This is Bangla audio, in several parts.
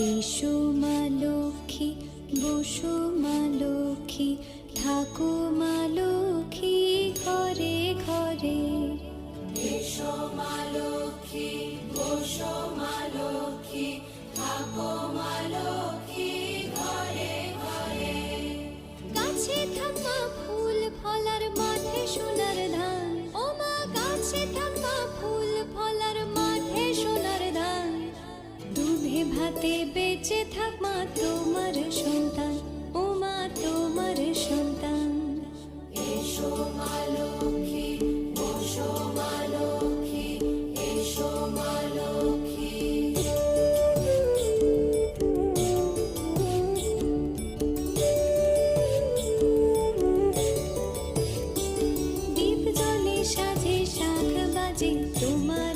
এসো মা লক্ষ্মী বসো মা লক্ষ্মী my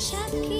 Shaki.